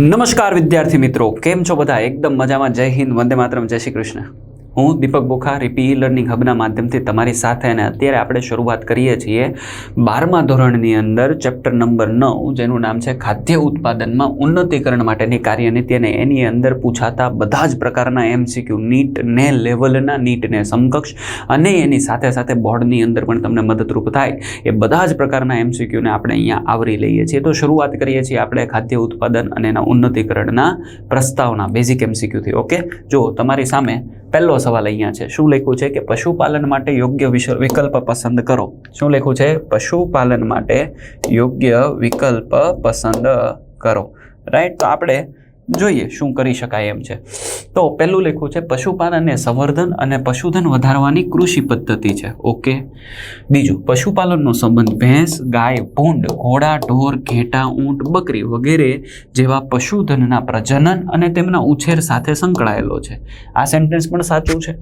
નમસ્કાર વિદ્યાર્થી મિત્રો. કેમ છો બધા? એકદમ મજામાં. જય હિન્દ. વંદે માતરમ. જય શ્રી કૃષ્ણ. હું દીપક બોખા, રીપી લર્નિંગ હબના માધ્યમથી તમારી સાથે અને અત્યારે આપણે શરૂઆત કરીએ છીએ બારમા ધોરણની અંદર ચેપ્ટર નંબર નવ, જેનું નામ છે ખાદ્ય ઉત્પાદનમાં ઉન્નતીકરણ માટેની કાર્યનીતિ અને એની અંદર પૂછાતા બધા જ પ્રકારના એમસીક્યુ નીટ ને લેવલના નીટને સમકક્ષ અને એની સાથે સાથે બોર્ડની અંદર પણ તમને મદદરૂપ થાય એ બધા જ પ્રકારના એમસીક્યુને આપણે અહીંયા આવરી લઈએ છીએ. તો શરૂઆત કરીએ છીએ આપણે ખાદ્ય ઉત્પાદન અને એના ઉન્નતીકરણના પ્રસ્તાવના બેઝિક એમસીક્યુથી ઓકે જો તમારી સામે પહેલો સવાલ અહીંયા છે. શું લખ્યું છે કે પશુપાલન માટે યોગ્ય વિકલ્પ પસંદ કરો? શું લખ્યું છે? પશુપાલન માટે યોગ્ય વિકલ્પ પસંદ કરો. રાઈટ તો આપણે જોઈએ શું કરી શકાય એમ છે. તો પહેલું લખ્યું છે પશુપાલનને સંવર્ધન અને પશુધન વધારવાની કૃષિ પદ્ધતિ છે. ઓકે. બીજું, પશુપાલનનો સંબંધ ભેંસ, ગાય, ભૂંડ, ઘોડા, ઢોર, ઘેટા, ઊંટ, બકરી વગેરે જેવા પશુધનના પ્રજનન અને તેમના ઉછેર સાથે સંકળાયેલો છે. આ સેન્ટેન્સ પણ સાચું છે.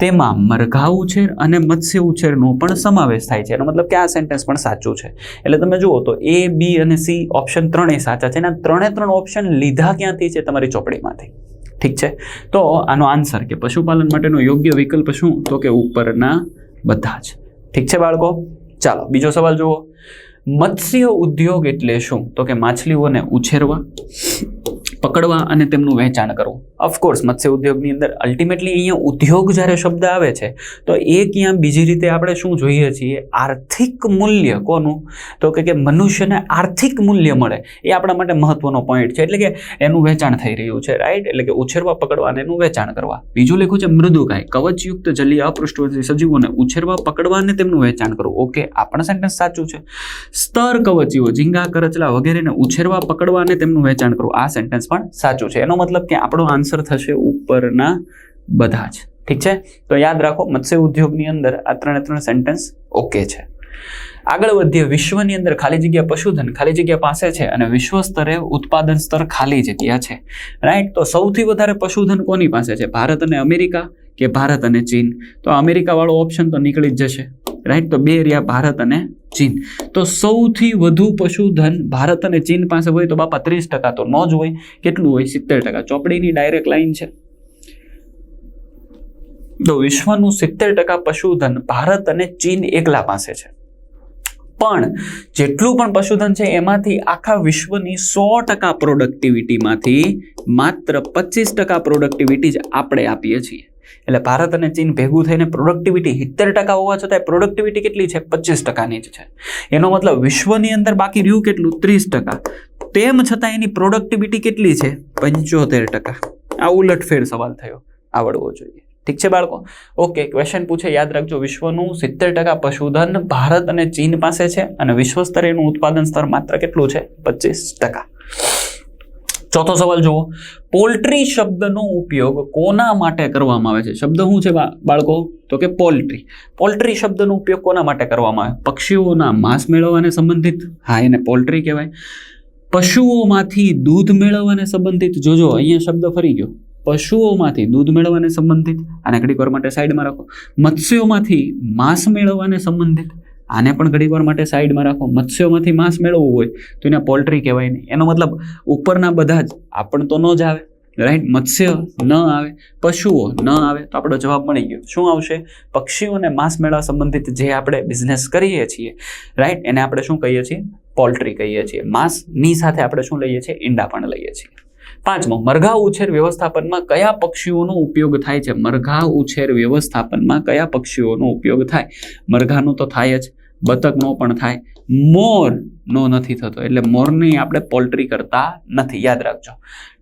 તેમાં મરઘા ઉછેર અને મત્સ્ય ઉછેરનો પણ સમાવેશ થાય છે. એનો મતલબ કે આ સેન્ટેન્સ પણ સાચું છે. એટલે તમે જુઓ તો એ બી અને સી ઓપ્શન ત્રણેય સાચા છે અને ત્રણે ત્રણ ઓપ્શન લીધા ક્યાંથી છે તમારી ચોપડીમાંથી. ઠીક છે? તો આનો આન્સર કે પશુપાલન માટેનો યોગ્ય વિકલ્પ શું? તો કે ઉપરના બધા જ. ઠીક છે બાળકો? ચાલો, બીજો સવાલ જુઓ. મત્સ્ય ઉદ્યોગ એટલે શું? તો કે માછલીઓને ઉછેરવા. પકડવા અને તેમનું વહેંચાણ કરવું. ઓફકોર્સ મત્સ્ય ઉદ્યોગની અંદર અલ્ટિમેટલી અહીંયા ઉદ્યોગ જ્યારે શબ્દ આવે છે, તો એ ક્યાં બીજી રીતે આપણે શું જોઈએ છીએ? આર્થિક મૂલ્ય કોનું? તો કે મનુષ્યને આર્થિક મૂલ્ય મળે, એ આપણા માટે મહત્વનો પોઈન્ટ છે. એટલે કે એનું વેચાણ થઈ રહ્યું છે રાઈટ એટલે કે ઉછેરવા, પકડવા અને એનું વેચાણ કરવા. બીજું લખ્યું છે મૃદુકાય કવચયુક્ત જલીય અપૃષ્ઠવર્તી સજીવોને ઉછેરવા, પકડવા અને તેમનું વેચાણ કરવું. ઓકે આ સેન્ટેન્સ સાચું છે. સ્તર કવચીઓ, ઝીંગા, કરચલા વગેરેને ઉછેરવા, પકડવા અને તેમનું વેચાણ કરવું. આ સેન્ટેન્સ પણ સાચું છે. એનો મતલબ કે આપણો આન્સર થશે ઉપરના બધા જ. ઠીક છે? તો યાદ રાખો, મત્સ્ય ઉદ્યોગની અંદર આ ત્રણે ત્રણ સેન્ટેન્સ ઓકે છે. આગળ વધીએ, વિશ્વની અંદર ખાલી જગ્યા પશુધન ખાલી જગ્યા પાસે છે અને વિશ્વ સ્તરે ઉત્પાદન સ્તર ખાલી જગ્યા છે. રાઈટ તો સૌથી વધારે પશુધન કોની પાસે છે? ભારત અને અમેરિકા કે ભારત અને ચીન? તો અમેરિકા વાળો ઓપ્શન તો નીકળી જ જશે. રાઈટ તો બે રહ્યા ભારત અને ચીન. તો સૌથી વધુ પશુધન ભારત અને ચીન પાસે હોય તો બાપા ત્રીસ ટકા તો ન જ હોય. કેટલું હોય? સિત્તેર ટકા. ચોપડીની ડાયરેક્ટ લાઈન છે. તો વિશ્વનું સિત્તેર ટકા પશુધન ભારત અને ચીન એકલા પાસે છે. પણ જેટલું પણ પશુધન છે એમાંથી આખા વિશ્વની સો ટકા પ્રોડક્ટિવિટીમાંથી માત્ર પચીસ ટકા પ્રોડક્ટિવિટી જ આપણે આપીએ છીએ. એટલે ભારત અને ચીન ભેગું થઈને પ્રોડક્ટિવિટી સિત્તેર ટકા હોવા છતાં પ્રોડક્ટિવિટી કેટલી છે? પચીસ ટકાની જ છે. એનો મતલબ વિશ્વની અંદર બાકી રહ્યું કેટલું? ત્રીસ ટકા. તેમ છતાં એની પ્રોડક્ટિવિટી કેટલી છે? પંચોતેર ટકા. આ ઉલટફેર સવાલ થયો. આવડવો જોઈએ. ઠીક છે બાળકો? ઓકે ક્વેશ્ચન પૂછે, યાદ રાખજો, વિશ્વનું સિત્તેર ટકા પશુધન ભારત અને ચીન પાસે છે અને વિશ્વ સ્તરે એનું ઉત્પાદન સ્તર માત્ર કેટલું છે? પચીસ ટકા. ચોથો સવાલ જુઓ. પોલ્ટ્રી શબ્દનો ઉપયોગ કોના માટે કરવામાં આવે છે? શબ્દ શું છે બાળકો? તો કે પોલ્ટ્રી. પોલ્ટ્રી શબ્દનો ઉપયોગ કોના માટે કરવામાં આવે? પક્ષીઓના માંસ મેળવવાને સંબંધિત? હા, એને પોલ્ટ્રી કહેવાય. પશુઓમાંથી દૂધ મેળવવાને સંબંધિત? જોજો, અહીંયા શબ્દ ફરી ગયો. પશુઓમાંથી દૂધ મેળવવાને સંબંધિત? આને ઘડીક વાર માટે સાઈડમાં રાખો. મત્સ્યોમાંથી માંસ મેળવવાને સંબંધિત? આને પણ ઘડીક વાર માટે સાઈડમાં રાખો. મત્સ્યોમાંથી માંસ મેળવવું હોય તો એને પોલ્ટ્રી કહેવાય નહીં. એનો મતલબ ઉપરના બધા જ આપણ તો ન જ આવે રાઈટ મત્સ્ય ન આવે, પશુઓ ન આવે તો આપણો જવાબ મળી ગયો. શું આવશે? પક્ષીઓને માંસ મેળા સંબંધિત જે આપણે બિઝનેસ કરીએ છીએ રાઈટ એને આપણે શું કહીએ છીએ? પોલ્ટ્રી કહીએ છીએ. માંસની સાથે આપણે શું લઈએ છીએ? ઈંડા પણ લઈએ છીએ. પાંચમો, મરઘા ઉછેર વ્યવસ્થાપનમાં કયા પક્ષીઓનો ઉપયોગ થાય છે? મરઘા ઉછેર વ્યવસ્થાપનમાં કયા પક્ષીઓનો ઉપયોગ થાય? મરઘાનો તો થાય જ. બતકનો પણ થાય. મોરનો નથી થતો, એટલે મોરની આપણે પોલ્ટ્રી કરતા નથી. યાદ રાખજો.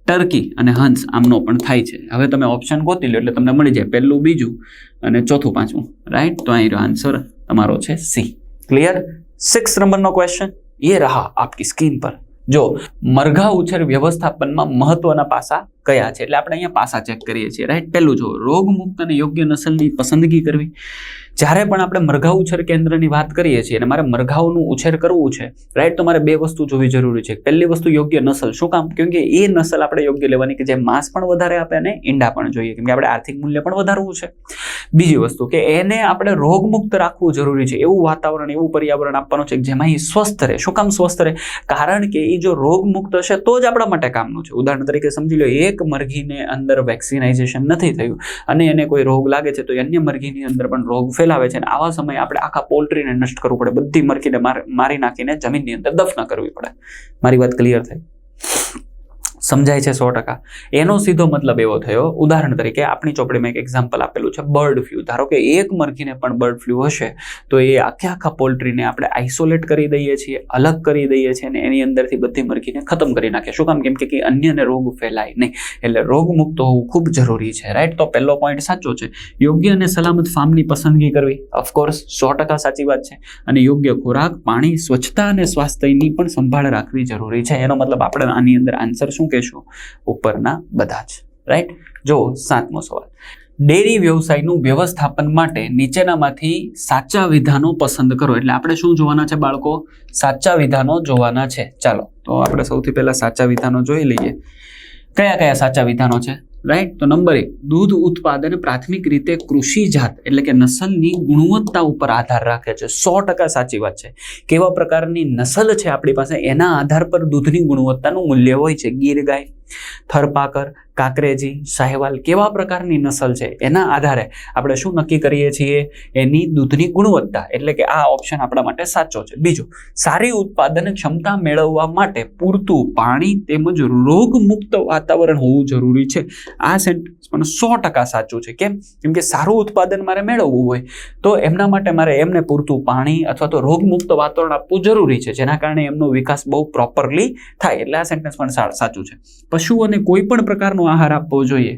ટર્કી અને હંસ આમનો પણ થાય છે. હવે તમે ઓપ્શન ગોતી લો, એટલે તમને મળી જાય પહેલું, બીજું અને ચોથું, પાંચમું. રાઈટ તો અહીં આન્સર તમારો છે સી ક્લિયર સિક્સ નંબરનો ક્વેશ્ચન એ રહા આપકી સ્ક્રીન પર. જો, મરઘા ઉછેર વ્યવસ્થાપનમાં મહત્વના પાસા કયા છે? એટલે આપણે અહીંયા પાસા ચેક કરીએ છીએ. રાઈટ પહેલું જો, રોગમુક્ત અને યોગ્ય નસલની પસંદગી કરવી. જ્યારે પણ આપણે મરઘા ઉછેર કેન્દ્રની વાત કરીએ છીએ, અને મારે મરઘાઓનું ઉછેર કરવું છે રાઈટ તો મારે બે વસ્તુ જોવી જરૂરી છે. પહેલી વસ્તુ, યોગ્ય નસલ. શું કામ? કેમ કે એ નસલ આપણે યોગ્ય લેવાની કે જે માંસ પણ વધારે આપે અને ઈંડા પણ જોઈએ. કેમ કે આપણે આર્થિક મૂલ્ય પણ વધારવું છે. બીજી વસ્તુ કે એને આપણે રોગમુક્ત રાખવું જરૂરી છે. એવું વાતાવરણ, એવું પર્યાવરણ આપવાનું છે જેમાં એ સ્વસ્થ રહે. શું કામ સ્વસ્થ રહે? કારણ કે એ જો રોગમુક્ત હશે તો જ આપણા માટે કામનું છે. ઉદાહરણ તરીકે સમજી લો એક મરઘીને અંદર વેક્સિનાઇઝેશન નથી થયું. અને એને કોઈ રોગ લાગે છે તો અન્ય મરઘીની અંદર પણ રોગ ફેલાવે છે અને આવા સમયે આપણે આખા પોલ્ટ્રીને નષ્ટ કરવું પડે. બધી મરઘીને માર- મારી નાખીને જમીનની અંદર દફના કરવી પડે. મારી વાત ક્લિયર થઈ? સમજાય છે સો ટકા. એનો સીધો મતલબ એવો થયો, ઉદાહરણ તરીકે આપણી ચોપડીમાં એક એક્ઝામ્પલ આપેલું છે બર્ડ ફ્લૂ ધારો કે એક મરઘીને પણ બર્ડ ફ્લૂ હશે, તો એ આખે આખા પોલ્ટ્રીને આપણે આઇસોલેટ કરી દઈએ છીએ, અલગ કરી દઈએ છીએ અને એની અંદરથી બધી મરઘીને ખતમ કરી નાખીએ શું કામ? કેમ કે કે અન્યને રોગ ફેલાય નહીં. એટલે રોગમુક્ત હોવું ખૂબ જરૂરી છે રાઈટ તો પહેલો પોઈન્ટ સાચો છે. યોગ્ય અને સલામત ફાર્મની પસંદગી કરવી. ઓફકોર્સ સો ટકા સાચી વાત છે. અને યોગ્ય ખોરાક, પાણી, સ્વચ્છતા અને સ્વાસ્થ્યની પણ સંભાળ રાખવી જરૂરી છે. એનો મતલબ આપણે આની અંદર આન્સર શું કહેશું ઉપરના બધા જ. રાઈટ જો સાતમો સવાલ. ડેરી વ્યવસાયનું વ્યવસ્થાપન માટે નીચેનામાંથી સાચા વિધાનો પસંદ કરો. એટલે આપણે શું જોવાના છે બાળકો? સાચા વિધાનો જોવાના છે. ચાલો, તો આપણે સૌથી પહેલા સાચા વિધાનો જોઈ લઈએ. કયા કયા સાચા વિધાનો છે? રાઈટ તો નંબર એક, દૂધ ઉત્પાદન પ્રાથમિક રીતે કૃષિ જાત એટલે કે નસલની ગુણવત્તા ઉપર આધાર રાખે છે. સો ટકા સાચી વાત છે. કેવા પ્રકારની નસલ છે આપણી પાસે? એના આધાર પર દૂધની ગુણવત્તાનું મૂલ્ય હોય છે. ગીર ગાય થરપાકર, કાકરેજી, સાહેવાલ કેવા પ્રકારની નસલ છે? એના આધારે આપણે શું નક્કી કરીએ છીએ? એની દૂધની ગુણવત્તા એટલે કે આ ઓપ્શન આપણા માટે સાચો છે. બીજું, સારી ઉત્પાદન ક્ષમતા મેળવવા માટે પૂરતું પાણી તેમજ રોગમુક્ત વાતાવરણ હોવું જરૂરી છે. આ સેન્ટેન્સ પણ સો ટકા સાચું છે. કેમ? કેમ કે સારું ઉત્પાદન મારે મેળવવું હોય, તો એમના માટે મારે એમને પૂરતું પાણી અથવા તો રોગમુક્ત વાતાવરણ આપવું જરૂરી છે, જેના કારણે એમનો વિકાસ બહુ પ્રોપરલી થાય. એટલે આ સેન્ટેન્સ પણ સાચું છે. પશુઓને કોઈ પણ પ્રકારનો આહાર આપવો જોઈએ.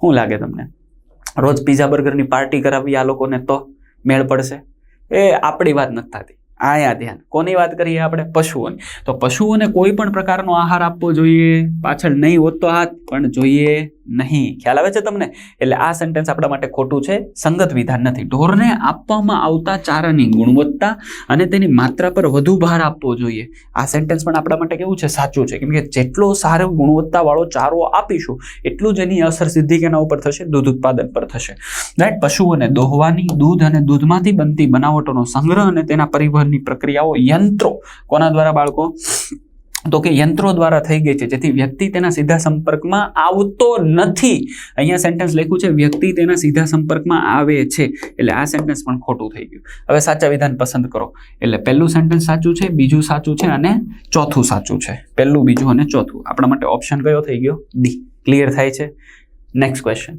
શું લાગે તમને? રોજ પીઝા બર્ગરની પાર્ટી કરાવી આ લોકોને તો મેળ પડશે? એ આપણી વાત નથી થતી. આયા ધ્યાન. કોની વાત કરીએ આપણે? પશુઓની. તો પશુઓને કોઈ પણ પ્રકારનો આહાર આપવો જોઈએ. પાછળ નહીં હોત તો હાથ, પણ જોઈએ નહીં. ખ્યાલ આવે છે તમને? એટલે આ સેન્ટેન્સ આપણા માટે ખોટું છે. સંગત વિધાન નથી. ઢોરને આપવામાં આવતા ચારાની ગુણવત્તા અને તેની માત્રા પર વધુ ભાર આપવો જોઈએ. આ સેન્ટેન્સ પણ આપણા માટે કેવું છે? સાચું છે. કેમ કે જેટલો સારો ગુણવત્તાવાળો ચારો આપીશું, એટલું જ એની અસર સીધી કેના ઉપર થશે? દૂધ ઉત્પાદન પર થશે. રાઈટ પશુઓને દોહવાની, દૂધ અને દૂધમાંથી બનતી બનાવટોનો સંગ્રહ અને તેના પરિવહનની પ્રક્રિયાઓ યંત્રો. કોના દ્વારા બાળકો? તો કે યંત્રો દ્વારા થઈ ગઈ છે. જેથી વ્યક્તિ તેના સીધા સંપર્કમાં આવતો નથી. અહીંયા સેન્ટેન્સ લખ્યું છે, વ્યક્તિ તેના સીધા સંપર્કમાં આવે છે. એટલે આ સેન્ટેન્સ પણ ખોટું થઈ ગયું. હવે સાચા વિધાન પસંદ કરો. એટલે પહેલું સેન્ટેન્સ સાચું છે, બીજું સાચું છે અને ચોથું સાચું છે. પહેલું, બીજું અને ચોથું. આપણા માટે ઓપ્શન કયો થઈ ગયો? ડી ક્લિયર થાય છે? નેક્સ્ટ ક્વેશ્ચન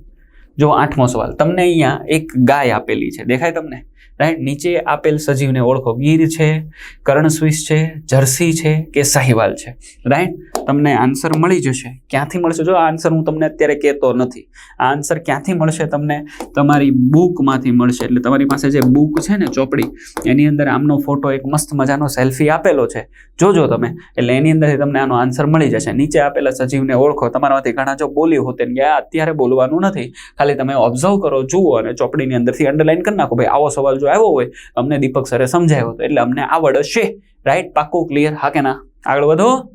જો આઠમો સવાલ. તમને અહીંયા એક ગાય આપેલી છે. દેખાય તમને? રાઈટ નીચે આપેલ સજીવને ઓળખો. ગીર છે, કર્ણ સ્વિસ છે, જર્સી છે કે સાહિવાલ છે. રાઈટ તમને આન્સર મળી જશે. ક્યાંથી મળશે? જો આન્સર હું તમને અત્યારે કહેતો નથી. આ આન્સર ક્યાંથી મળશે તમને? તમારી બુકમાંથી મળશે. એટલે તમારી પાસે જે બુક છે ને ચોપડી, એની અંદર આમનો ફોટો એક મસ્ત મજાનો સેલ્ફી આપેલો છે. જોજો તમે. એટલે એની અંદરથી તમને આનો આન્સર મળી જશે. નીચે આપેલા સજીવને ઓળખો. તમારામાંથી ઘણા જો બોલી હોતે કે આ અત્યારે બોલવાનું નથી. ખાલી તમે ઓબ્ઝર્વ કરો, જુઓ અને ચોપડીની અંદરથી અંડરલાઈન કરી નાખો. ભાઈ, આવો સવાલ જો આવ્યો હોય, અમને દીપક સરે સમજાવ્યો હતો એટલે અમને આવડશે રાઈટ પાક્કો ક્લિયર હા કે ના? આગળ વધો.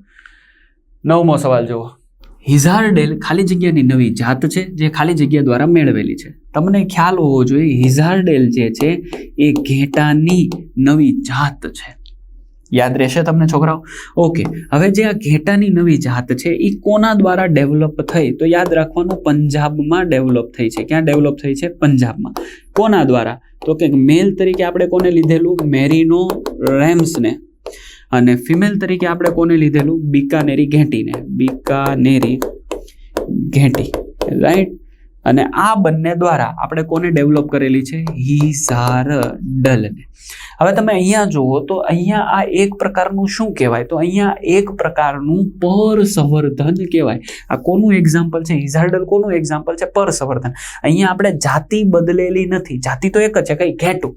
નવમો સવાલ જુઓ. હિઝારડેલ ખાલી જગ્યાની નવી જાત છે, જે ખાલી જગ્યા દ્વારા મેળવેલી છે. તમને ખ્યાલ હોવો જોઈએ હિઝારડેલ જે છે, એ ઘેટાની નવી જાત છે. યાદ રહેશે તમને છોકરાઓ? ઓકે હવે જે આ ઘેટાની નવી જાત છે, એ કોના દ્વારા ડેવલપ થઈ? તો યાદ રાખવાનું, પંજાબમાં ડેવલપ થઈ છે. ક્યાં ડેવલપ થઈ છે? પંજાબમાં. કોના દ્વારા? તો કે મેલ તરીકે આપણે કોને લીધેલું? મેરીનો રેમ્સને. અને ફિમેલ તરીકે આપણે કોને લીધેલું? બીકાનેરી ઘેંટીને. બીકાનેરી ઘેંટી. રાઈટ અને આ બંને દ્વારા આપણે કોને ડેવલપ કરેલી છે? હિઝારડલને હવે તમે અહીંયા જુઓ તો અહીંયા આ એક પ્રકારનું શું કહેવાય? તો અહીંયા એક પ્રકારનું પરસંવર્ધન કહેવાય. આ કોનું એક્ઝામ્પલ છે? હિઝારડલ કોનું એક્ઝામ્પલ છે? પરસંવર્ધન. અહીંયા આપણે જાતિ બદલેલી નથી. જાતિ તો એક જ છે. કંઈ? ઘેટું.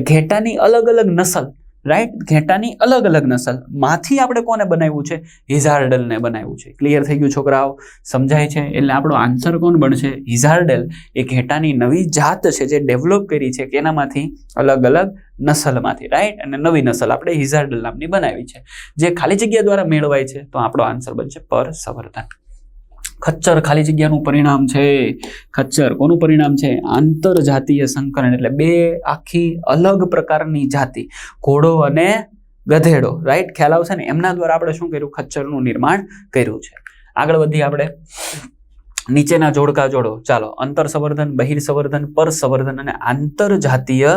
ઘેટાની અલગ અલગ નસલ. રાઈટ ઘેટાની અલગ અલગ નસલ. માંથી આપણે કોને બનાવ્યું છે? હિઝાર્ડલને બનાવ્યું છે. ક્લિયર થઈ ગયું છોકરાઓ? સમજાય છે? એટલે આપણો આન્સર કોણ બનશે? હિઝાર્ડલ એ ઘેટાની નવી જાત છે જે ડેવલપ કરી છે કે એનામાંથી અલગ અલગ નસલમાંથી. રાઈટ અને નવી નસલ આપણે હિઝાર્ડલ નામની બનાવી છે. જે ખાલી જગ્યા દ્વારા મેળવાય છે તો આપણો આન્સર બનશે પર સંવર્ધન ખચ્ચર ખાલી જગ્યાનું પરિણામ છે. ખચ્ચર કોનું પરિણામ છે? આંતરજાતીય સંકરણ એટલે બે આખી અલગ પ્રકારની જાતિ, ઘોડો અને ગધેડો રાઈટ ખ્યાલ આવશે ને? એમના દ્વારા આપણે શું કર્યું? ખચ્ચરનું નિર્માણ કર્યું છે. આગળ વધીએ આપણે. નીચેના જોડકા જોડો. ચાલો. અંતર સંવર્ધન બહિર સંવર્ધન પર સંવર્ધન અને આંતરજાતીય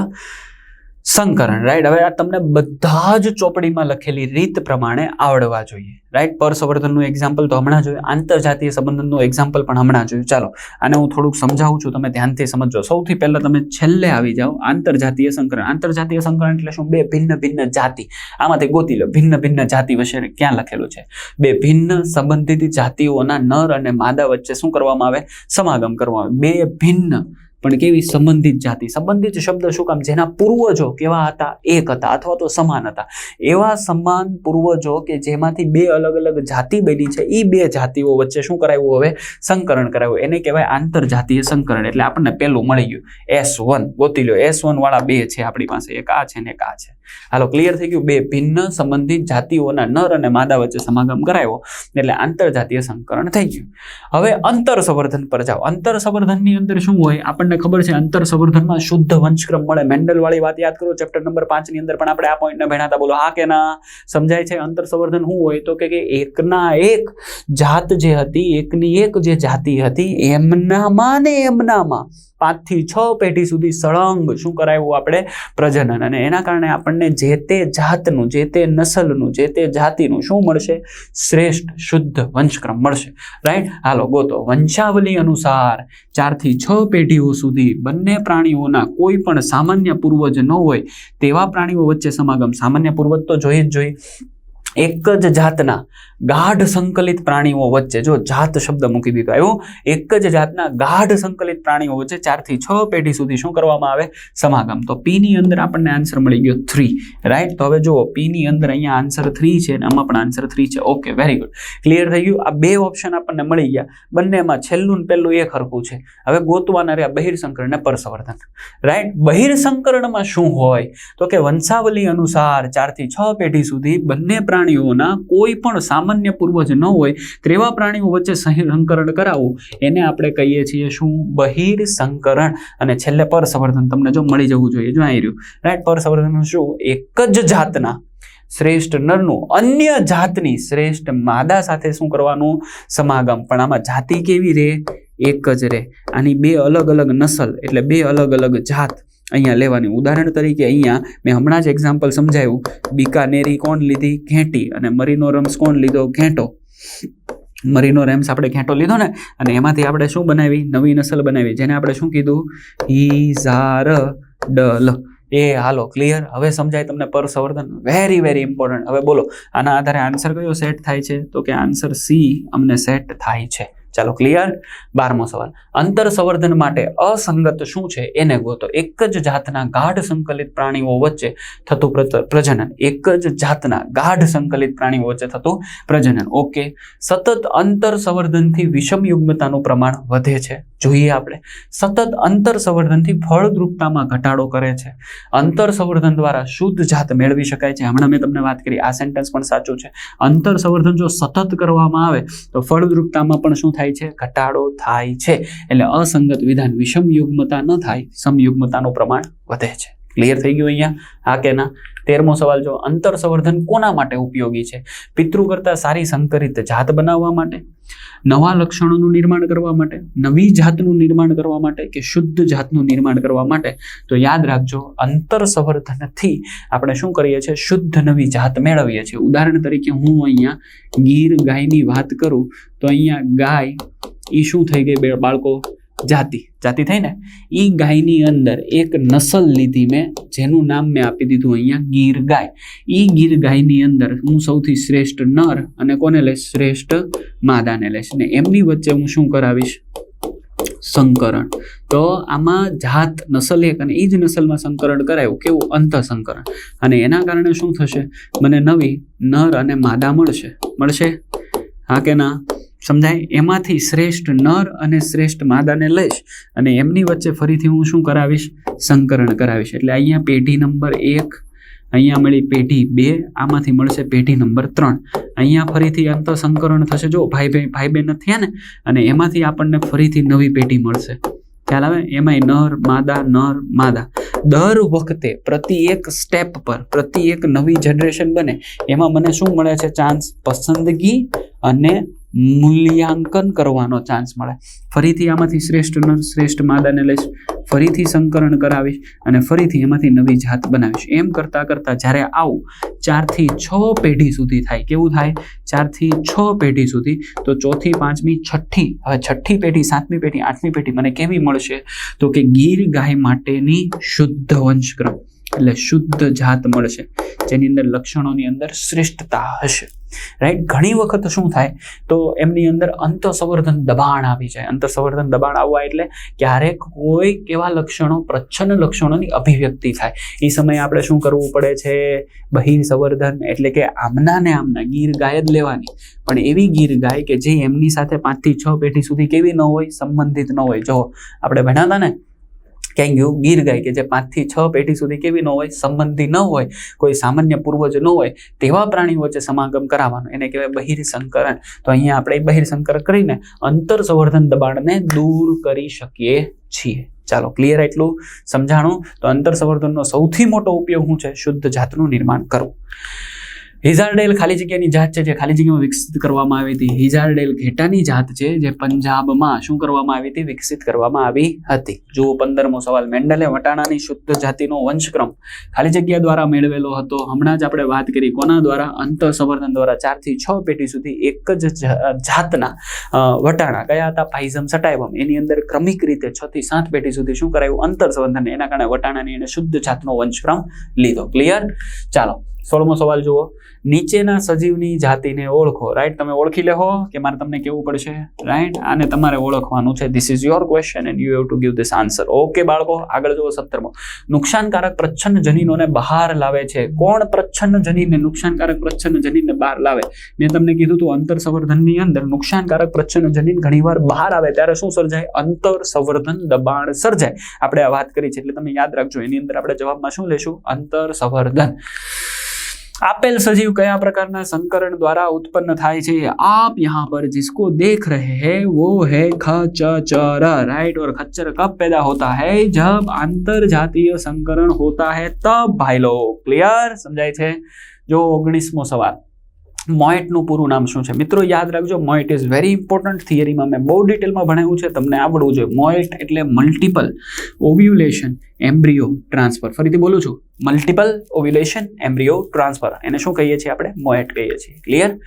સંકરણ રાઈટ હવે આ તમને બધા જ ચોપડીમાં લખેલી રીત પ્રમાણે આવડવા જોઈએ રાઈટ પર સંવર્ધનનું એક્ઝામ્પલ તો હમણાં જોયું આંતરજાતીય સંબંધનનું એક્ઝામ્પલ પણ હમણાં જોયું ચાલો, આને હું થોડુંક સમજાવું છું, તમે ધ્યાનથી સમજો. સૌથી પહેલાં તમે છેલ્લે આવી જાઓ, આંતરજાતીય સંકરણ. આંતરજાતીય સંકરણ એટલે શું? બે ભિન્ન ભિન્ન જાતિ. આમાંથી ગોતી લો, ભિન્ન ભિન્ન જાતિ વિશે ક્યાં લખેલું છે? બે ભિન્ન સંબંધિત જાતિઓના નર અને માદા વચ્ચે શું કરવામાં આવે? સમાગમ કરવામાં આવે. બે ભિન્ન પણ કેવી સંબંધિત જાતિ? સંબંધિત શબ્દ શું કામ? જેના પૂર્વજો કેવા હતા? એક હતા અથવા તો સમાન હતા. એવા સમાન પૂર્વજો કે જેમાંથી બે અલગ અલગ જાતિ બની છે એ બે જાતિઓ વચ્ચે શું કરાવ્યું હવે? સંકરણ કરાવ્યું એને કહેવાય આંતરજાતીય સંકરણ. એટલે આપણને પહેલું મળી ગયું. એસ વન ગોતી લો એસ વન વાળા બે છે આપણી પાસે. એક આ છે ને એક આ છે. હાલો ક્લિયર થઈ ગયું? બે ભિન્ન સંબંધિત જાતિઓના નર અને માદા વચ્ચે સમાગમ કરાયો, એટલે આંતરજાતીય સંકરણ થઈ ગયું. હવે અંતર સંવર્ધન પર જાઓ. અંતર સંવર્ધનની અંદર શું હોય? આપણને ખબર છે અંતર સંવર્ધનમાં શુદ્ધ વંશક્રમ મળે. મેન્ડલ વાળી વાત યાદ કરો ચેપ્ટર નંબર પાંચની અંદર પણ આપણે આ પોઈન્ટને ભણ્યા બોલો. હા કે ના સમજાય છે અંતર સંવર્ધન શું હોય? તો કે એકના એક જાત જે હતી, એકની એક જે જાતિ હતી એમનામાં ને એમનામાં. પાંચથી છ પેઢી સુધી સળંગ શું કરાવ્યું આપણે? પ્રજનન. અને એના કારણે આપણને જે તે જાતનું, જે તે નસલનું, જે તે જાતિનું શું મળશે? શ્રેષ્ઠ શુદ્ધ વંશક્રમ મળશે. રાઈટ હાલો, ગોતો. વંશાવલી અનુસાર ચારથી છ પેઢીઓ સુધી બંને પ્રાણીઓના કોઈ પણ સામાન્ય પૂર્વજ ન હોય તેવા પ્રાણીઓ વચ્ચે સમાગમ. સામાન્ય પૂર્વજ તો જોઈએ જ જોઈએ એક જ જાતના ગાઢ સંકલિત પ્રાણીઓ વચ્ચે, જો જાત શબ્દ મૂકી દીધો આવ્યો, એક જ જાતના ગાઢ સંકલિત પ્રાણીઓ વચ્ચે ચારથી છ પેઢી સુધી શું કરવામાં આવે? સમાગમ. તો પીની અંદર આપણને આન્સર મળી ગયો થ્રી રાઈટ તો હવે જુઓ પીની અંદર અહીંયા આન્સર થ્રી છે અને આમાં પણ આન્સર થ્રી છે. ઓકે વેરી ગુડ ક્લિયર થઈ ગયું? આ બે ઓપ્શન આપણને મળી ગયા. બંનેમાં છેલ્લું ને પહેલું એક હરખું છે. હવે ગોતવાના રહ્યા બહિર્સંકરણ ને પરસવર્ધન. રાઈટ બહિર્સંકરણમાં શું હોય? તો કે વંશાવલી અનુસાર ચારથી છ પેઢી સુધી બંને પ્રાણીઓના કોઈ પણ સામાન્ય પૂર્વજ ન હોય તેવા પ્રાણીઓ વચ્ચે સંકરણ કરાવવું એને આપણે કહીએ છીએ શું? બહિર સંકરણ. અને છેલ્લે પરસંવર્ધન, તમને જો મળી જવું જોઈએ, જો આવી રહ્યું રાઈટ પર સંવર્ધન શું? એક જ જાતના. શ્રેષ્ઠ નરનું અન્ય જાતની શ્રેષ્ઠ માદા સાથે શું કરવાનું? સમાગમ. પણ આમાં જાતિ કેવી રે? એક જ રે. આની બે અલગ અલગ નસલ, એટલે બે અલગ અલગ જાત. અહીંયા લેવાની. ઉદાહરણ તરીકે અહીંયા મેં હમણાં જ એક્ઝામ્પલ સમજાવ્યું બીકાનેરી કોણ લીધી? ઘેંટી. અને મરીનો રમ્સ કોણ લીધો? ઘેંટો. મરીનો રેમ્સ આપણે ઘેંટો લીધો ને, અને એમાંથી આપણે શું બનાવી? નવી નસલ બનાવી. જેને આપણે શું કીધું? ઈઝાર ડલ. એ હાલો ક્લિયર હવે સમજાય તમને પર સંવર્ધન વેરી વેરી ઇમ્પોર્ટન્ટ હવે બોલો, આના આધારે આન્સર કયો સેટ થાય છે? તો કે આન્સર સી અમને સેટ થાય છે. ચાલો ક્લિયર બારમો સવાલ. અંતર સંવર્ધન માટે અસંગત શું છે? એને ગોતો. એક જ જાતના ગાઢ સંકલિત પ્રાણીઓ વચ્ચે થતું પ્રજનન. એક જ જાતના ગાઢ સંકલિત પ્રાણીઓ વચ્ચે થતું પ્રજનન. ઓકે સતત અંતર સંવર્ધનથી વિષમ યુગ્મતાનું પ્રમાણ વધે છે. જોઈએ આપણે. સતત અંતર સંવર્ધનથી ફળદ્રુપતામાં ઘટાડો કરે છે. અંતર સંવર્ધન દ્વારા શુદ્ધ જાત મેળવી શકાય છે. હમણાં મેં તમને વાત કરી. આ સેન્ટેન્સ પણ સાચું છે. અંતર સંવર્ધન જો સતત કરવામાં આવે, તો ફળદ્રુપતામાં પણ શું થાય છે, ઘટાડો થાય છે. એટલે અસંગત વિધાન વિષમ યુગ્મતા ન થાય, સમયુગ્મતાનું પ્રમાણ વધે છે. ક્લિયર થઈ ગયું અહીંયા? હા કે ના? તેરમો સવાલ જો અંતર સંવર્ધન કોના માટે ઉપયોગી છે? પિતૃ કરતાં સારી સંકરિત જાત બનાવવા માટે? નવા લક્ષણોનું નિર્માણ કરવા માટે? નવી જાતનું નિર્માણ કરવા માટે કે શુદ્ધ જાતનું નિર્માણ કરવા માટે? તો યાદ રાખજો અંતર સંવર્ધનથી આપણે શું કરીએ છીએ? શુદ્ધ નવી જાત મેળવીએ છીએ. ઉદાહરણ તરીકે હું અહીંયા ગીર ગાયની વાત કરું, તો અહીંયા ગાય એ શું થઈ ગઈ બાળકો? જાતિ. જાતિ થઈ ને? એ ગાયની અંદર એક નસલ લીધી મેં, જેનું નામ મેં આપી દીધું અહીંયા, ગીર ગાય. એ ગીર ગાયની અંદર હું સૌથી શ્રેષ્ઠ નર અને કોને લઈશ? શ્રેષ્ઠ માદાને લઈશ. ને એમની વચ્ચે હું શું કરાવીશ? સંકરણ. તો આમાં જાત, નસલ એક અને એ જ નસલમાં સંકરણ કરાયું, કેવું? અંત સંકરણ અને એના કારણે શું થશે? મને નવી નર અને માદા મળશે. મળશે? હા કે ના? સમજાય? એમાંથી શ્રેષ્ઠ નર અને શ્રેષ્ઠ માદાને લઈશ અને એમની વચ્ચે ફરીથી હું શું કરાવીશ? સંકરણ કરાવીશ. એટલે અહીંયા પેઢી નંબર એક, અહીંયા મળી પેઢી બે, આમાંથી મળશે પેઢી નંબર ત્રણ. અહીંયા ફરીથી અંત સંકરણ થશે. જો ભાઈ બહેન ભાઈ બહેન થયા ને, અને એમાંથી આપણને ફરીથી નવી પેઢી મળશે. ખ્યાલ આવે? એમાંય નર, માદા નર, માદા. દર વખતે પ્રતિ એક સ્ટેપ પર, પ્રતિ એક નવી જનરેશન બને, એમાં મને શું મળે છે? ચાન્સ પસંદગી અને મૂલ્યાંકન કરવાનો ચાન્સ મળે. ફરીથી આમાંથી શ્રેષ્ઠ શ્રેષ્ઠ માદાને લઈશ, ફરીથી સંકરણ કરાવીશ અને ફરીથી એમાંથી નવી જાત બનાવીશ. એમ કરતાં કરતાં જ્યારે આવું ચારથી છ પેઢી સુધી થાય, કેવું થાય? ચારથી છ પેઢી સુધી. તો ચોથી, પાંચમી, છઠ્ઠી. હવે છઠ્ઠી પેઢી, સાતમી પેઢી, આઠમી પેઢી મને કેવી મળશે? તો કે ગીર ગાય માટેની શુદ્ધ વંશક્રમ. એટલે શુદ્ધ જાત મળશે. જેની અંદર લક્ષણોની અંદર શ્રેષ્ઠતા હશે. રાઈટ ઘણી વખત શું થાય? તો એમની અંદર અંતઃસંવર્ધન દબાણ આવી જાય. અંતઃસંવર્ધન દબાણ આવવા એટલે ક્યારેક કોઈ કેવા લક્ષણો પ્રચ્છન્ન લક્ષણોની અભિવ્યક્તિ થાય. એ સમયે આપણે શું કરવું પડે છે? બહિર સંવર્ધન એટલે કે આમના ને આમના, ગીર ગાય જ લેવાની. પણ એવી ગીર ગાય કે જે એમની સાથે પાંચથી છ પેઢી સુધી કેવી ન હોય, સંબંધિત ન હોય. જો આપણે ભણ્યા હતા ને ક્યાંક એવું ગીર ગાય કે જે પાંચથી છ પેઢી સુધી કેવી ન હોય, સંબંધી ન હોય, કોઈ સામાન્ય પૂર્વજ ન હોય, તેવા પ્રાણીઓ વચ્ચે સમાગમ કરાવવાનો. એને કહેવાય બહિર સંકરણ તો અહીંયા આપણે બહિર સંકરણ કરીને અંતર સંવર્ધન દબાણને દૂર કરી શકીએ છીએ. ચાલો ક્લિયર એટલું સમજાણું? તો અંતર સંવર્ધનનો સૌથી મોટો ઉપયોગ શું છે? શુદ્ધ જાતનું નિર્માણ કરવું. હિઝારડેલ ખાલી જગ્યાની જાત છે જે ખાલી જગ્યામાં વિકસિત કરવામાં આવી હતી. હિઝારડેલ ઘેટાની જાત છે જે પંજાબમાં શું કરવામાં આવી હતી? વિકસિત કરવામાં આવી હતી. જુઓ પંદરમો સવાલ. મેન્ડલે વટાણાની શુદ્ધ જાતિનો વંશક્રમ ખાલી જગ્યા દ્વારા મેળવેલો હતો. હમણાં જ આપણે વાત કરી કોના દ્વારા? અંત સંવર્ધન દ્વારા. ચારથી છ પેઢી સુધી એક જ જાતના વટાણા કયા હતા. પાઇઝમ સટાઇવમ એની અંદર ક્રમિક રીતે છ થી સાત પેઢી સુધી શું કરાયું? અંતર સંવર્ધન એના કારણે વટાણાની એને શુદ્ધ જાતનો વંશક્રમ લીધો. ક્લિયર? ચાલો. સોળમો સવાલ જુઓ. નીચેના સજીવની જાતિને ઓળખો રાઈટ તમે ઓળખી લેહો કે મારે તમને કેવું પડશે? રાઈટ આને તમારે ઓળખવાનું છે. This is your question and you have to give this answer okay બાળકો, આગળ જુઓ સત્તરમો. નુકસાનકારક પ્રચ્છન્ન જનીનોને બહાર લાવે છે. કોણ પ્રચ્છન્ન જનીનને નુકસાનકારક પ્રચ્છન્ન જનીનને બહાર લાવે? મેં તમને કીધું હતું અંતર સંવર્ધનની અંદર નુકસાનકારક પ્રચ્છન્ન જનીન ઘણીવાર બહાર આવે, ત્યારે શું સર્જાય? અંતર સંવર્ધન દબાણ સર્જાય. આપણે આ વાત કરી છે, એટલે તમે યાદ રાખજો. એની અંદર આપણે જવાબમાં શું લેશું? અંતર સંવર્ધન આપેલ સજીવ કયા પ્રકારના संकरण द्वारा उत्पन्न થાય છે आप यहाँ पर जिसको देख रहे हैं वो है खच्चर राइट और खच्चर कब पैदा होता है जब अंतर जातीय संकरण होता है तब भाई लोग क्लियर સમજાય છે જો ઓગણીસમો સવાલ મોઇટનું પૂરું નામ શું છે મિત્રો યાદ રાખજો મોઇટ ઇઝ વેરી ઇમ્પોર્ટન્ટ થિયરીમાં મેં બહુ ડિટેલમાં ભણાવ્યું છે તમને આવડવું જોઈએ મોઇટ એટલે મલ્ટિપલ ઓવ્યુલેશન એમ્બ્રિયો ટ્રાન્સફર ફરીથી બોલું છું. મલ્ટિપલ ઓવ્યુલેશન એમ્બ્રિયો ટ્રાન્સફર એને શું કહીએ છીએ આપણે? મોએટ કહીએ છીએ. ક્લિયર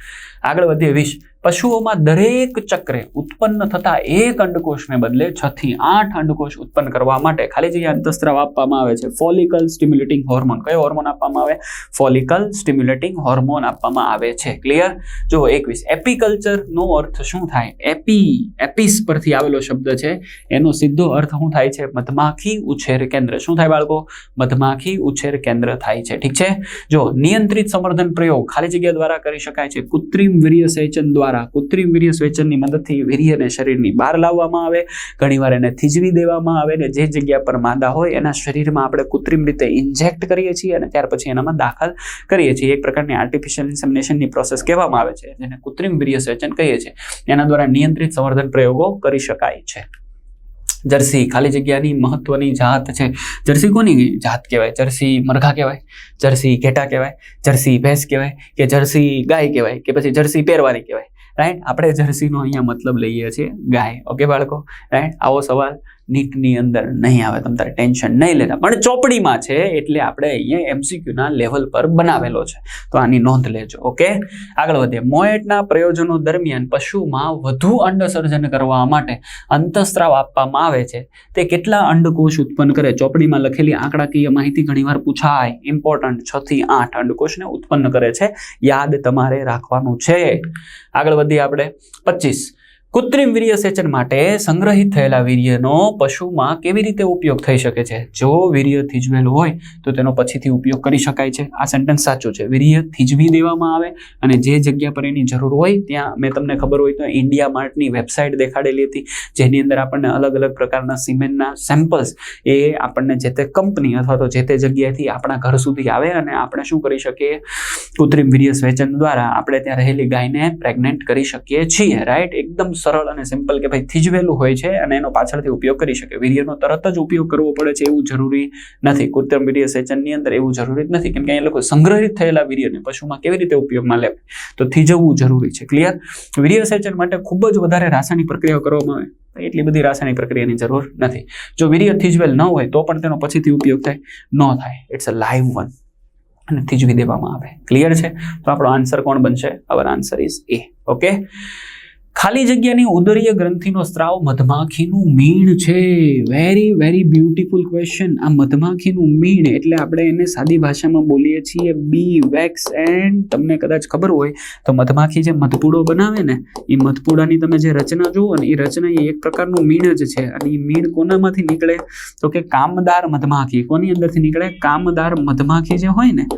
આગળ વધીએ. વીસ પશુઓમાં દરેક ચક્રે ઉત્પન્ન થતા એક અંડકોષને બદલે છ થી આઠ અંડકોષ ઉત્પન્ન કરવા માટે ખાલી જગ્યા અંતસ્ત્રાવ આપવામાં આવે છે. ફોલિકલ સ્ટિમ્યુલેટિંગ હોર્મોન કયો હોર્મોન આપવામાં આવે? ફોલિકલ સ્ટિમ્યુલેટિંગ હોર્મોન આપવામાં આવે છે. ક્લિયર જો એકવીસ એપીકલ્ચર નો અર્થ શું થાય? એપી એપિસ પરથી આવેલો શબ્દ છે. એનો સીધો અર્થ શું થાય છે? મધમાખી ઉછેર કેન્દ્ર. શું થાય બાળકો? મધમાખી ઉછેર કેન્દ્ર થાય છે. ઠીક છે? જો નિયંત્રિત સંવર્ધન પ્રયોગ ખાલી જગ્યા દ્વારા કરી શકાય છે. કૃત્રિમ વીર્ય સેચન દ્વારા, કૃત્રિમ વીર્ય સેચનની મદદથી વીર્યને શરીરની બહાર લાવવામાં આવે, ઘણીવાર એને થીજવી દેવામાં આવે ને જે જગ્યા પર માંદા હોય એના શરીરમાં આપણે કૃત્રિમ રીતે ઇન્જેક્ટ કરીએ છીએ અને ત્યાર પછી એનામાં દાખલ કરીએ છીએ. એક પ્રકારની આર્ટિફિશિયલ ઇન્સેમિનેશનની પ્રોસેસ કહેવામાં આવે છે. જેને કૃત્રિમ વીર્ય સેચન કહીએ છીએ. એના દ્વારા નિયંત્રિત સંવર્ધન પ્રયોગો કરી શકાય છે. જર્સી ખાલી જગ્યાની મહત્વની જાત છે. જર્સી કોની જાત કહેવાય? જર્સી મરઘા કહેવાય? જર્સી ઘેટા કહેવાય? જર્સી ભેંસ કહેવાય? કે જર્સી ગાય કહેવાય? કે પછી જર્સી પહેરવાની કહેવાય? રાઈટ? આપણે જર્સીનો અહીંયા મતલબ લઈએ છીએ ગાય. ઓકે બાળકો? રાઈટ? આવો સવાલ નીટની અંદર નહીં આવે, તમે તારે ટેન્શન નહીં લેતા. પણ ચોપડીમાં છે એટલે આપણે અહીંયા એમસીક્યુના લેવલ પર બનાવેલો છે. તો આની નોંધ લેજો, ઓકે? આગળ વધીએ. મોએટના પ્રયોજનો દરમિયાન પશુમાં વધુ અંડસર્જન કરવા માટે અંતઃસ્ત્રાવ આપવામાં આવે છે. તે કેટલા અંડકોષ ઉત્પન્ન કરે? ચોપડીમાં લખેલી આંકડાકીય માહિતી ઘણીવાર પૂછાય. ઇમ્પોર્ટન્ટ છ થી આઠ અંડકોષને ઉત્પન્ન કરે છે. યાદ તમારે રાખવાનું છે. આગળ વધીએ આપણે. પચીસ. કૃત્રિમ વીર્ય સેચન માટે સંગ્રહિત થયેલા વીર્યનો પશુમાં કેવી રીતે ઉપયોગ થઈ શકે છે? જો વીર્ય થીજવેલું હોય, તો તેનો પછીથી ઉપયોગ કરી શકાય છે. આ સેન્ટેન્સ સાચું છે. વીર્ય થીજવી દેવામાં આવે અને જે જગ્યા પર એની જરૂર હોય, ત્યાં મેં તમને ખબર હોય તો ઇન્ડિયા માર્ટની વેબસાઇટ દેખાડેલી હતી, જેની અંદર આપણને અલગ અલગ પ્રકારના સિમેન્ટના સેમ્પલ્સ એ આપણને જે તે કંપની અથવા તો જે તે જગ્યાએથી આપણા ઘર સુધી આવે અને આપણે શું કરી શકીએ? કૃત્રિમ વીર્ય સ્વેચન દ્વારા આપણે ત્યાં રહેલી ગાયને પ્રેગ્નેન્ટ કરી શકીએ છીએ રાઈટ એકદમ સરળ અને સિમ્પલ કે ભાઈ થીજવેલું હોય છે અને એનો પાછળથી ઉપયોગ કરી શકે. વીર્યનો તરત જ ઉપયોગ કરવો પડે છે એવું જરૂરી નથી. કૃત્રિમ વીર્ય સેચનની અંદર એવું જરૂરી જ નથી. કેમ કે એ લોકો સંગ્રહિત થયેલા વીર્યને પશુમાં કેવી રીતે ઉપયોગમાં લેવાય? તો થીજવવું જરૂરી છે. ક્લિયર વીર્ય સેચન માટે ખૂબ જ વધારે રાસાયણિક પ્રક્રિયાઓ કરવામાં આવે. એટલી બધી રાસાયણિક પ્રક્રિયાની જરૂર નથી. જો વીર્ય થીજવેલ ન હોય, તો પણ તેનો પછીથી ઉપયોગ થાય, ન થાય. ઇટ્સ અ લાઈવ વન અને થીજવી દેવામાં આવે. ક્લિયર છે? તો આપણો આન્સર કોણ બનશે? Our answer is A okay ખાલી જગ્યાની ઉદરીય ગ્રંથિનો સ્ત્રાવ મધમાખીનું મીણ છે. વેરી વેરી બ્યુટીફુલ ક્વેશ્ચન આ મધમાખીનું મીણ એટલે આપણે એને સાદી ભાષામાં બોલીએ છીએ બી વેક્સ એન્ડ તમને કદાચ ખબર હોય તો મધમાખી જે મધપૂડો બનાવે ને, એ મધપૂડાની તમે જે રચના જુઓ ને, એ રચના એ એક પ્રકારનું મીણ જ છે. અને એ મીણ કોનામાંથી નીકળે? તો કે કામદાર મધમાખી. કોની અંદરથી નીકળે? કામદાર મધમાખી જે હોય ને,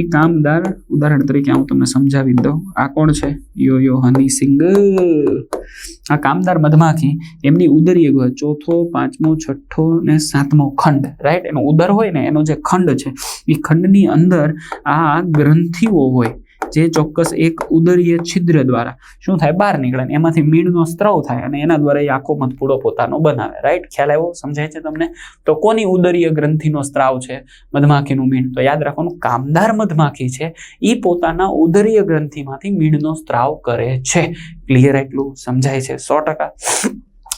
એ કામદાર, ઉદાહરણ તરીકે હું તમને સમજાવી દઉં. આ કોણ છે? યો યો, હની સિંગ આ કામદાર મધમાખી એમની ઉદરીય ગ્રહ ચોથો, પાંચમો, છઠ્ઠો ને સાતમો ખંડ રાઈટ એનો ઉદર હોય ને, એનો જે ખંડ છે, એ ખંડની અંદર આ ગ્રંથિઓ હોય. જે ચોક્કસ એક ઉદરીય છિદ્ર દ્વારા શું થાય? બહાર નીકળે ને એમાંથી મીણનો સ્ત્રાવ થાય અને એના દ્વારા એ આખો મધપૂડો પોતાનો બનાવે. રાઈટ ખ્યાલ આવ્યો? સમજાય છે તમને? તો કોની ઉદરીય ગ્રંથિનો સ્ત્રાવ છે? મધમાખીનું મીણ. તો યાદ રાખવાનું, કામદાર મધમાખી છે એ પોતાના ઉદરીય ગ્રંથિમાંથી મીણનો સ્ત્રાવ કરે છે. ક્લિયર એટલું? સમજાય છે? સો ટકા.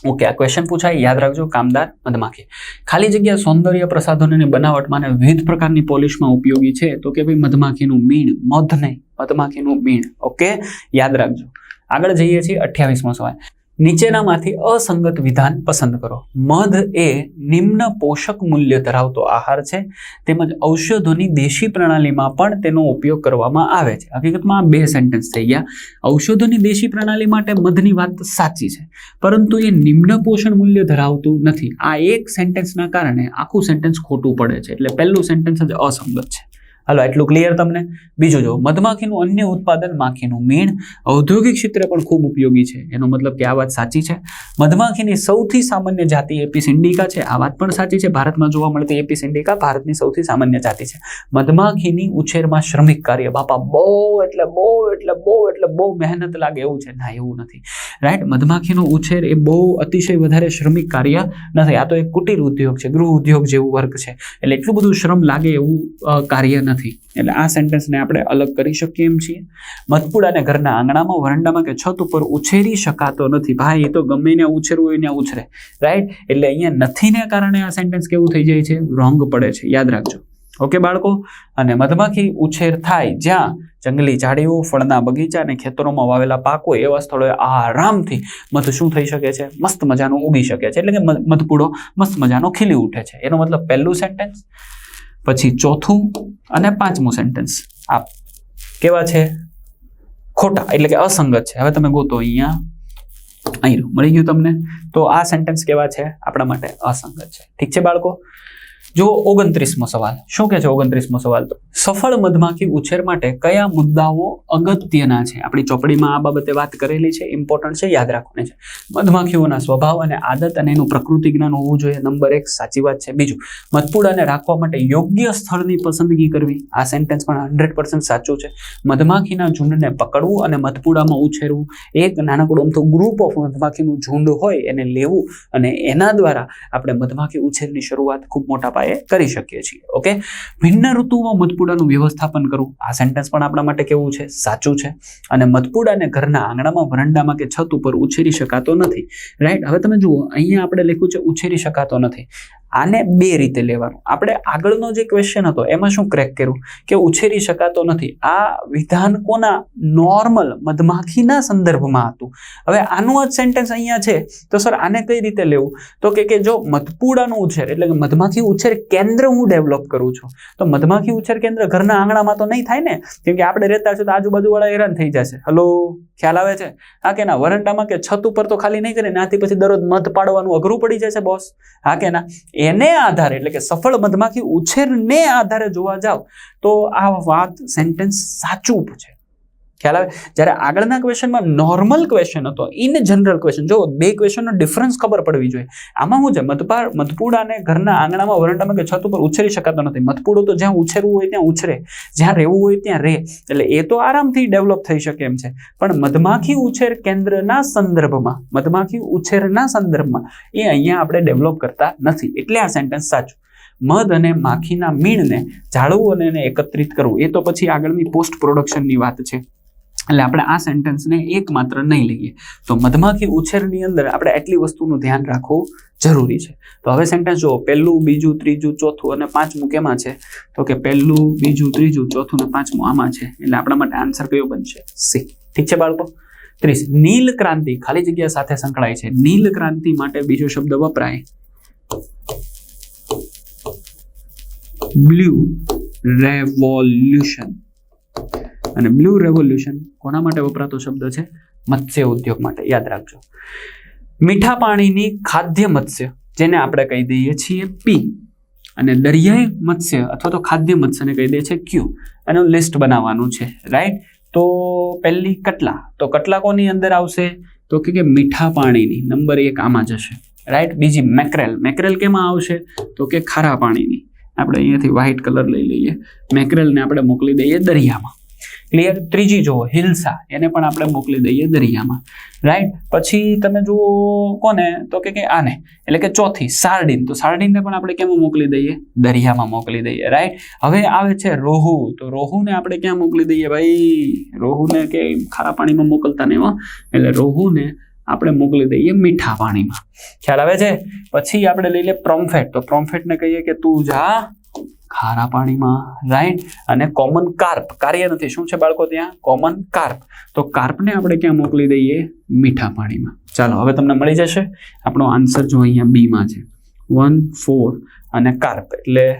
ઓકે આ ક્વેશ્ચન પૂછાય, યાદ રાખજો, કામદાર મધમાખી. ખાલી જગ્યા સૌંદર્ય પ્રસાધનોની બનાવટમાં અને વિવિધ પ્રકારની પોલિશમાં ઉપયોગી છે, તો કે ભાઈ મધમાખીનું મીણ મધ નહીં મધમાખીનું મીણ. ઓકે યાદ રાખજો. આગળ જઈએ છીએ અઠ્યાવીસમો સવાલ. નીચેનામાંથી અસંગત વિધાન પસંદ કરો. મધ એ નિમ્ન પોષક મૂલ્ય ધરાવતો આહાર છે. તેમજ ઔષધોની દેશી પ્રણાલીમાં પણ તેનો ઉપયોગ કરવામાં આવે છે. હકીકતમાં આ બે સેન્ટેન્સ થઈ ગયા. ઔષધોની દેશી પ્રણાલી માટે મધની વાત સાચી છે. પરંતુ એ નિમ્ન પોષણ મૂલ્ય ધરાવતું નથી. આ એક સેન્ટેન્સના કારણે આખું સેન્ટેન્સ ખોટું પડે છે. એટલે પહેલું સેન્ટેન્સ જ અસંગત છે. હાલો એટલું ક્લિયર તમને. બીજું જો, મધમાખીનું અન્ય ઉત્પાદન માખીનું મીણ ઔદ્યોગિક ક્ષેત્રે પણ ખૂબ ઉપયોગી છે. એનો મતલબ કે આ વાત સાચી છે. મધમાખીની સૌથી સામાન્ય જાતિ એપિસ ઇન્ડિકા છે. આ વાત પણ સાચી છે. ભારતમાં જોવા મળતી એપિસ ઇન્ડિકા ભારતની સૌથી સામાન્ય જાતિ છે. મધમાખીની ઉછેરમાં શ્રમિક કાર્ય. બાપા, બહુ એટલે બહુ એટલે બહુ એટલે બહુ મહેનત લાગે એવું છે. ના, એવું નથી. રાઈટ મધમાખીનો ઉછેર એ બહુ અતિશય વધારે શ્રમિક કાર્ય નથી. આ તો એક કુટીર ઉદ્યોગ છે. ગૃહ ઉદ્યોગ જેવું વર્ક છે. એટલે એટલું બધું શ્રમ લાગે એવું કાર્ય નથી. એટલે આ સેન્ટેન્સને આપણે અલગ કરી શકીએ એમ છીએ. મધપુડાને ઘરના આંગણામાં, વરંડામાં કે છત ઉપર ઉછેરી શકાતો નથી. ભાઈ, એ તો ગમે ને ઉછેરવું હોય ને ઉછરે. રાઈટ એટલે અહીંયા નથીને કારણે આ સેન્ટેન્સ કેવું થઈ જાય છે? રોંગ પડે છે. યાદ રાખજો. ઓકે બાળકો? અને મધમાખી ઉછેર થાય જ્યાં જંગલી ઝાડીઓ, ફળના બગીચા અને ખેતરોમાં વાવેલા પાકો એવા સ્થળોએ આરામથી મધ શું થઈ શકે છે? મસ્ત મજાનું ઉગી શકે છે. એટલે કે મધપૂડો મસ્ત મજાનો ખીલી ઉઠે છે. એનો મતલબ પહેલું સેન્ટેન્સ પછી ચોથું અને પાંચમું સેન્ટેન્સ આ કેવા છે? ખોટા, એટલે કે અસંગત છે. હવે તમે ગોતો અહીંયા. અહીં. મળી ગયું તમને? તો આ સેન્ટેન્સ કેવા છે? આપણા માટે અસંગત છે. ઠીક છે બાળકો? જો ઓગણત્રીસમો સવાલ. શું કે છે ઓગણત્રીસમો સવાલ? તો સફળ મધમાખી ઉછેર માટે કયા મુદ્દાઓ અગત્યના છે? આપણી ચોપડીમાં આ બાબતે વાત કરેલી છે ઇમ્પોર્ટન્ટ છે, યાદ રાખવાની છે. મધમાખીઓના સ્વભાવ અને આદત અને એનું પ્રકૃતિ જ્ઞાન હોવું જોઈએ. નંબર એક, સાચી વાત છે. બીજું, મધપુડાને રાખવા માટે યોગ્ય સ્થળની પસંદગી કરવી. આ સેન્ટેન્સ પણ હંડ્રેડ પર્સન્ટ સાચું છે. મધમાખીના ઝુંડને પકડવું અને મધપુડામાં ઉછેરવું. એક નાનકડું આમ તો ગ્રુપ ઓફ મધમાખીનું ઝુંડ હોય એને લેવું અને એના દ્વારા આપણે મધમાખી ઉછેરની શરૂઆત ખૂબ મોટા પાયે કરી શકીએ છીએ ઓકે ભિન્ન ઋતુમાં મધપુડાનું વ્યવસ્થાપન કરવું, આ સેન્ટેન્સ પણ આપણા માટે કેવું છે? સાચું છે. અને મધપુડાને ઘરના આંગણામાં, વરંડામાં કે છત ઉપર ઉછેરી શકાતો નથી રાઈટ હવે તમે જુઓ, અહીંયા આપણે લખ્યું છે ઉછેરી શકાતો નથી. આને બે રીતે લેવાનું. આપણે આગળનો જે ક્વેશ્ચન હતો, એમાં શું ક્રેક કર્યું? કે ઉછેરી શકાતો નથી. આ વિધાન કોના? નોર્મલ મધમાખીના સંદર્ભમાં હતું. હવે આનું જ સેન્ટેન્સ અહીંયા છે. તો સર આને કઈ રીતે લેવું? તો કે કે જો મધપૂડાનું ઉછેર, એટલે કે મધમાખી ઉછેર કેન્દ્ર હું ડેવલપ કરું છું. તો મધમાખી ઉછેર કેન્દ્ર ઘરના આંગણામાં તો નહીં થાય ને? કેમ કે આપણે રહેતા છે તો આજુબાજુવાળા હેરાન થઈ જશે હલો ખ્યાલ આવે છે? હા કે ના? વરંડામાં કે છત ઉપર તો ખાલી નહીં કરે નાથી પછી દરરોજ મધ પાડવાનું અઘરું પડી જશે બોસ હા કે ના? એને આધારે, એટલે કે સફળ મધમાખી ઉછેરને આધારે જોવા જાવ, તો આ વાત સેન્ટેન્સ સાચું છે ખ્યાલ આવે? જ્યારે આગળના ક્વેશ્ચનમાં નોર્મલ ક્વેશ્ચન હતો ઇન જનરલ ક્વેશ્ચન જો બે ક્વેશ્ચનનો ડિફરન્સ ખબર પડવી જોઈએ. આમાં શું છે? મધપાર મધપુડાને ઘરના આંગણામાં વરંડામાં કે છત ઉપર ઉછેરી શકાતો નથી. મધપુડો તો જ્યાં ઉછેરવું હોય ત્યાં ઉછરે. જ્યાં રહેવું હોય ત્યાં રહે. એટલે એ તો આરામથી ડેવલપ થઈ શકે એમ છે. પણ મધમાખી ઉછેર કેન્દ્રના સંદર્ભમાં, મધમાખી ઉછેરના સંદર્ભમાં એ અહીંયા આપણે ડેવલપ કરતા નથી. એટલે આ સેન્ટેન્સ સાચું. મધ અને માખીના મીણને જાળવવું અને એને એકત્રિત કરવું. એ તો પછી આગળની પોસ્ટ પ્રોડક્શનની વાત છે. એટલે આપણે આ સેન્ટેન્સને એકમાત્ર નહીં લઈએ. તો મધમાખી ઉછેરની અંદર આપણે આટલી વસ્તુનું ધ્યાન રાખવું જરૂરી છે. તો હવે સેન્ટેન્સ જુઓ, પહેલું, બીજું, ત્રીજું, ચોથું અને પાંચમું કેમાં છે? તો કે પહેલું, બીજું, ત્રીજું, ચોથું ને પાંચમું આમાં છે. એટલે આપણા માટે આન્સર કયો બનશે? સી ઠીક છે બાળકો? ત્રીસ. નીલ ક્રાંતિ ખાલી જગ્યા સાથે સંકળાય છે. નીલ ક્રાંતિ માટે બીજો શબ્દ વપરાય. Blue revolution. અને બ્લુ રેવોલ્યુશન કોના માટે વપરાતો શબ્દ છે? મત્સ્ય ઉદ્યોગ માટે. યાદ રાખજો. મીઠા પાણીની ખાદ્ય મત્સ્ય, જેને આપણે કહી દઈએ છીએ પી અને દરિયાઈ મત્સ્ય અથવા તો ખાદ્ય મત્સ્યને કહી દઈએ છે ક્યુ એનું લિસ્ટ બનાવવાનું છે. રાઈટ તો પહેલી કટલા. તો કટલા કોની અંદર આવશે? તો કે મીઠા પાણીની. નંબર એક આમાં જશે. રાઈટ બીજી મેક્રેલ મેક્રેલ કેમાં આવશે? તો કે ખારા પાણીની. આપણે અહીંયાથી વ્હાઇટ કલર લઈ લઈએ. મેક્રેલને આપણે મોકલી દઈએ દરિયામાં. ક્લિયર ત્રીજી જુઓ, હિલ્સા. એને પણ આપણે મોકલી દઈએ દરિયામાં. રાઈટ પછી તમે જુઓ કોને? તો કે કે આને. એટલે કે ચોથી, સાર્ડિન. તો સાર્ડિનને પણ આપણે કેમ મોકલી દઈએ? દરિયામાં મોકલી દઈએ. રાઈટ હવે આવે છે રોહુ. તો રોહુને આપણે ક્યાં મોકલી દઈએ ભાઈ? રોહુને કે ખારા પાણીમાં મોકલતા ને એટલે રોહુને આપણે મોકલી દઈએ મીઠા પાણીમાં. ખ્યાલ આવે છે? પછી આપણે લઈ લે પ્રોમ્ફેટ. તો પ્રોમ્ફેટને કહીએ કે તું જા. ખારા પાણીમાં રાઈટ અને કોમન કાર્પ કાર્ય નથી. શું છે બાળકો ત્યાં? કોમન કાર્પ તો કાર્પને આપણે ક્યાં મોકલી દઈએ? મીઠા પાણીમાં. ચાલો, હવે તમને મળી જશે. આપણો આન્સર જો અહીંયા બીમાં છે. વન ફોર અને કાર્પ એટલે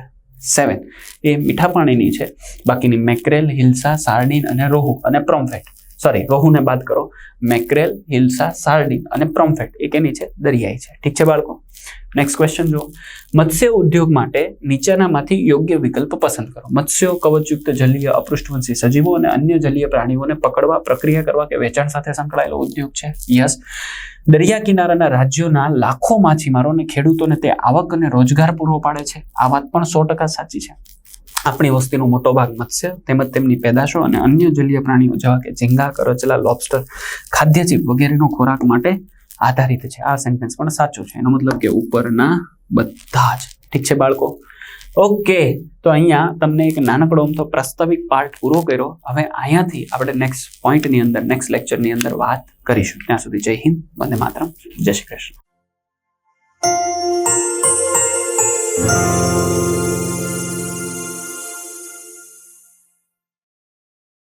સેવન એ મીઠા પાણીની છે. બાકીની મેક્રેલ હિલ્સા સાર્ડિન અને રોહુ અને પ્રોમ્ફેટ સોરી રોહુને બાદ કરો. મેક્રેલ, હિલ્સા સાર્ડિન અને પ્રોમ્ફેટ એ કેની છે દરિયાઈ છે. ઠીક છે બાળકો? નેક્સ્ટ ક્વેશ્ચન જુઓ. મત્સ્ય ઉદ્યોગ માટે નીચેનામાંથી યોગ્ય વિકલ્પ પસંદ કરો. મત્સ્યો, કવચયુક્ત જલીય, અપૃષ્ઠવંશી સજીવો અને અન્ય જલીય પ્રાણીઓને પકડવા, પ્રક્રિયા કરવા કે વેચાણ સાથે સંકળાયેલો ઉદ્યોગ છે? યસ દરિયા કિનારાના રાજ્યોના લાખો માછીમારોને ખેડૂતોને તે આવક અને રોજગાર પૂરો પાડે છે. આ વાત પણ સો ટકા સાચી છે. આપણી વસ્તીનો મોટો ભાગ મત્સ્ય, તેમજ તેમની પેદાશો અને અન્ય જલીય પ્રાણીઓ, જેવા કે ઝીંગા, કરચલા લોબસ્ટર ખાદ્યજીવ વગેરેનો ખોરાક માટે આધારિત છે. આ સેન્ટેન્સ પણ સાચું છે. એનો મતલબ કે ઉપરના બધા જ. ઠીક છે બાળકો? ઓકે, તો અહીંયા તમને એક નાનકડો અમથો પ્રસ્તાવિક પાર્ટ પૂરો કર્યો. હવે અહીંયાથી આપણે નેક્સ્ટ પોઈન્ટની અંદર નેક્સ્ટ લેક્ચરની અંદર વાત કરીશું. ત્યાં સુધી જય હિન્દ, વંદે માતરમ. જય શ્રી કૃષ્ણ.